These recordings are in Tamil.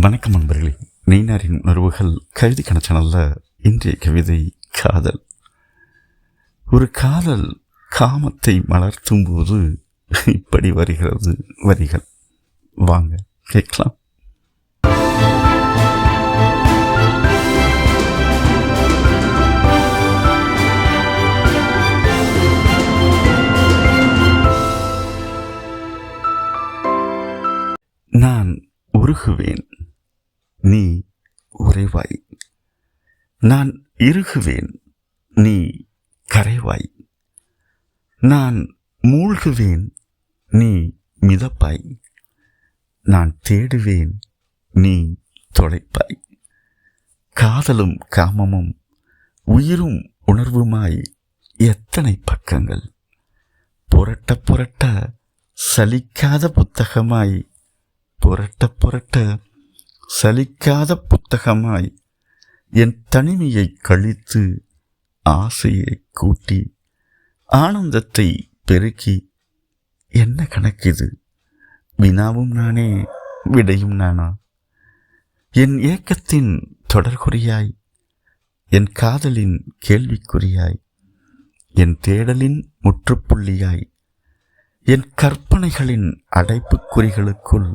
வணக்கம் நண்பர்களே. நெய்னாரின் உணர்வுகள் கவிதை கணச்சனல்ல இன்றைய கவிதை காதல். ஒரு காதல் காமத்தை மலர்த்தும் போது இப்படி வருகிறது வரிகள். வாங்க கேட்கலாம். நான் உருகுவேன். நீ உறைவாய். நான் இறுகுவேன் நீ கரைவாய். நான் மூழ்குவேன் நீ மிதப்பாய். நான் தேடுவேன் நீ தொலைப்பாய். காதலும் காமமும் உயிரும் உணர்வுமாய் எத்தனை பக்கங்கள். புரட்ட புரட்ட சலிக்காத புத்தகமாய் புரட்ட புரட்ட சலிக்காத புத்தகமாய் என் தனிமையை கழித்து ஆசையை கூட்டி ஆனந்தத்தை பெருக்கி என்ன கணக்கிது? வினாவும் நானே விடையும் நானா? என் ஏக்கத்தின் தொடர்குறியாய் என் காதலின் கேள்விக்குறியாய் என் தேடலின் முற்றுப்புள்ளியாய் என் கற்பனைகளின் அடைப்புக்குறிகளுக்குள்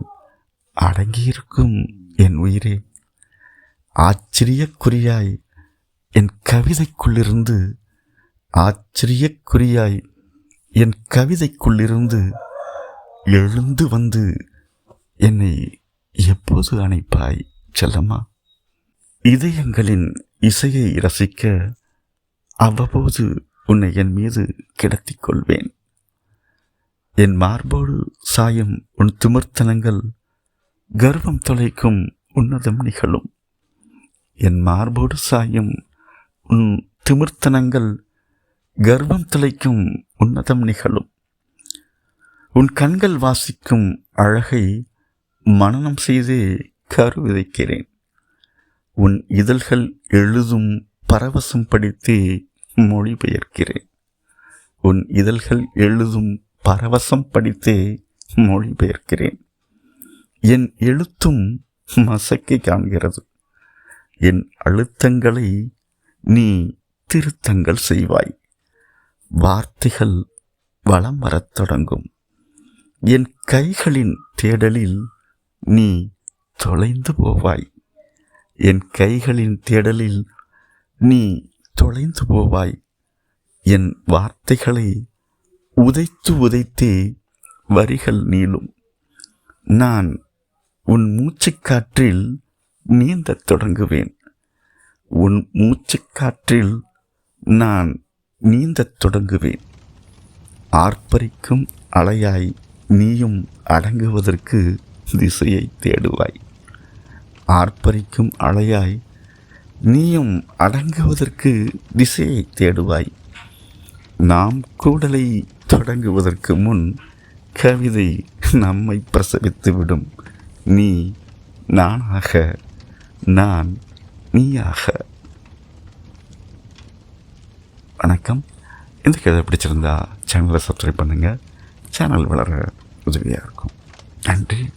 அடங்கியிருக்கும் என் உயிரே. ஆச்சரியக்குறியாய். என் கவிதைக்குள்ளிருந்து ஆச்சரியக்குறியாய். என் கவிதைக்குள்ளிருந்து எழுந்து வந்து என்னை எப்போது அணைப்பாய் செல்லம்மா? இதயங்களின் இசையை ரசிக்க அவ்வப்போது உன்னை என் மீது கிடத்திக் கொள்வேன். என் மார்போடு சாயம் உன் திமிர்த்தனங்கள் கர்வம் தொலைக்கும் உன்னதம் நிகழும். என் மார்போடு சாயும் உன் திமிர்த்தனங்கள் கர்வம் தொலைக்கும் உன்னதம் நிகழும். உன் கண்கள் வாசிக்கும் அழகை மனனம் செய்து கரு விதைக்கிறேன். உன் இதழ்கள் எழுதும் பரவசம் படித்தே மொழிபெயர்க்கிறேன் உன் இதழ்கள் எழுதும் பரவசம் படித்தே மொழிபெயர்க்கிறேன் என் எழுத்தும் மசக்கை காண்கிறது. என் அழுத்தங்களை நீ திருத்தங்கள் செய்வாய். வார்த்தைகள் வளம் வரத் தொடங்கும். என் கைகளின் தேடலில் நீ தொலைந்து போவாய். என் கைகளின் தேடலில் நீ தொலைந்து போவாய். என் வார்த்தைகளை உதைத்து உதைத்தே வரிகள் நீளும். நான் உன் மூச்சுக்காற்றில் நீந்தத் தொடங்குவேன். உன் மூச்சுக்காற்றில் நான் நீந்தத் தொடங்குவேன். ஆர்ப்பரிக்கும் அலையாய் நீயும் அடங்குவதற்கு திசையை தேடுவாய். ஆர்ப்பரிக்கும் அலையாய் நீயும் அடங்குவதற்கு திசையை தேடுவாய். நாம் கூடலை தொடங்குவதற்கு முன் கவிதை நம்மை பிரசவித்துவிடும். நீ நானாக நான் நீயாக. வணக்கம். இந்த கதை பிடிச்சிருந்தா சேனலை சப்ஸ்கிரைப் பண்ணுங்கள் சேனல் வளர உதவியாக இருக்கும். நன்றி.